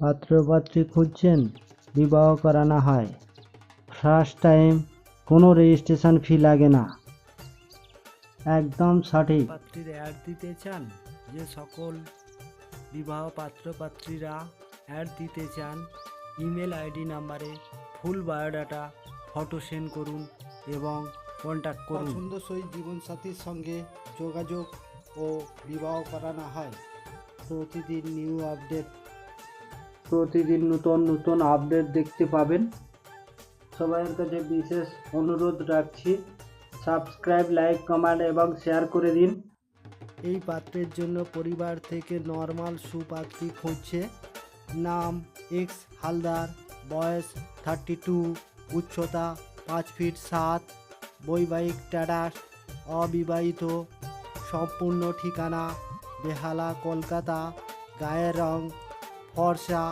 পাত্রপাত্রী খুঁজছেন বিবাহ করানো হয়। ফার্স্ট টাইম কোনো রেজিস্ট্রেশন ফি লাগে না। একদম সঠিক। পাত্রীর অ্যাড দিতে চান যে সকল বিবাহ পাত্রপাত্রীরা অ্যাড দিতে চান ইমেল আইডি নাম্বারে ফুল বায়োডাটা ফটো সেন্ড করুন এবং কন্ট্যাক্ট করুন। পছন্দসই জীবনসাথীর সঙ্গে যোগাযোগ ও বিবাহ করানো হয়। প্রতিদিন নিউ আপডেট প্রতিদিন নতুন নতুন আপডেট দেখতে পাবেন। সবাইয়ের কাছে বিশেষ অনুরোধ রাখছি। সাবস্ক্রাইব লাইক কমেন্ট এবং শেয়ার করে দিন। এই পাত্রের জন্য পরিবার থেকে নর্মাল সুপাত্রী খুঁজছে। নাম এক্স হালদার, বয়স থার্টি টু উচ্চতা পাঁচ ফিট সাত, বৈবাহিক স্ট্যাটাস অবিবাহিত, সম্পূর্ণ ঠিকানা বেহালা, কলকাতা, গায়ের রং ফর্সা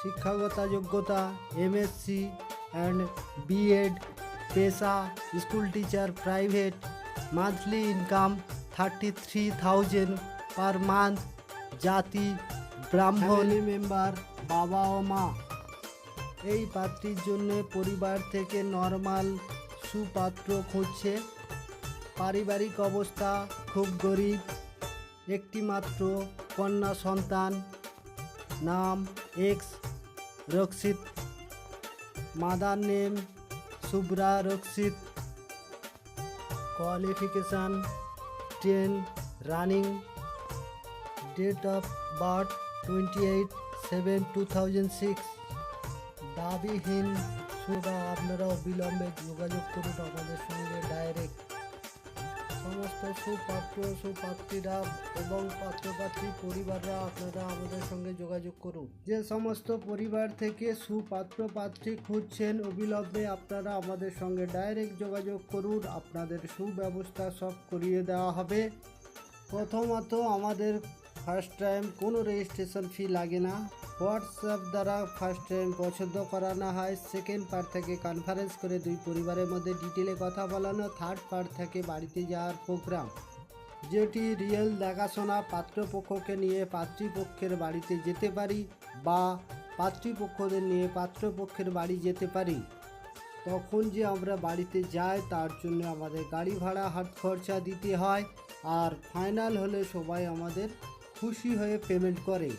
শিক্ষাগত যোগ্যতা এমএসসি অ্যান্ড বিএড পেশা school teacher private monthly income thirty three thousand per month জাতি ব্রাহ্মণ মেম্বার বাবা ও মা। এই পাত্রীর জন্য পরিবার থেকে নর্মাল সুপাত্র খুঁজছে। পারিবারিক অবস্থা খুব গরিব। একটি মাত্র কন্যা সন্তান। নাম এক্স রক্ষিত, mother name Shubhra Rakshit qualification ten running date of birth twenty eight seven two thousand six দাবিহীন সুরা আপনারা অবিলম্বে যোগাযোগ করুন আমাদের সঙ্গে ডাইরেক্ট সুপাত্র সুপাত্রীরা এবং পাত্রপাত্রী পরিবাররা আপনারা আমাদের সঙ্গে যোগাযোগ করুন। যে সমস্ত পরিবার থেকে সুপাত্র পাত্রী খুঁজছেন অবিলম্বে আপনারা আমাদের সঙ্গে ডাইরেক্ট যোগাযোগ করুন। আপনাদের সুব্যবস্থা সব করিয়ে দেওয়া হবে। প্রথমত আমাদের ফার্স্ট টাইম কোনো রেজিস্ট্রেশন ফি লাগে না। হোয়াটসঅ্যাপ দ্বারা ফার্স্ট টাইম পছন্দ করানো হয়, সেকেন্ড পার্ট থেকে কনফারেন্স করে দুই পরিবারের মধ্যে ডিটেলে কথা বলানো থার্ড পার্ট থেকে বাড়িতে যাওয়ার প্রোগ্রাম যেটি রিয়েল দেখাশোনা পাত্রপক্ষকে নিয়ে পাত্রীপক্ষের বাড়িতে যেতে পারি বা পাত্রীপক্ষদের নিয়ে পাত্রপক্ষের বাড়ি যেতে পারি। তখন যে আমরা বাড়িতে যাই, তার জন্য আমাদের গাড়ি ভাড়া, হাত খরচা দিতে হয়, আর ফাইনাল হলে সবাই আমাদের খুশি হয়ে পেমেন্ট করে।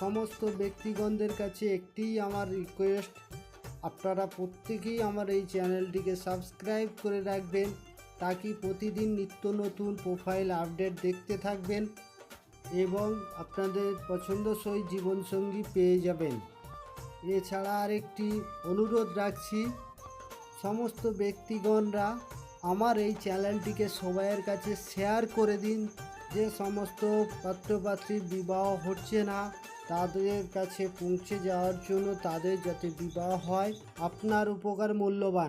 সমস্ত ব্যক্তিগণদের কাছে একটিই আমার রিকোয়েস্ট আপনারা প্রত্যেকেই আমার এই চ্যানেলটিকে সাবস্ক্রাইব করে রাখবেন, তাকি প্রতিদিন নিত্য নতুন প্রোফাইল আপডেট দেখতে থাকবেন এবং আপনাদের পছন্দসই জীবনসঙ্গী পেয়ে যাবেন। এছাড়া আরেকটি অনুরোধ রাখছি, সমস্ত ব্যক্তিগণরা আমার এই চ্যানেলটিকে সবাইয়ের কাছে শেয়ার করে দিন। যে সমস্ত পাত্রপাত্রীর বিবাহ হচ্ছে না, তাদের কাছে পৌঁছে যাওয়ার জন্য তাদের যাতে বিবাহ হয়, আপনার উপকার মূল্যবান।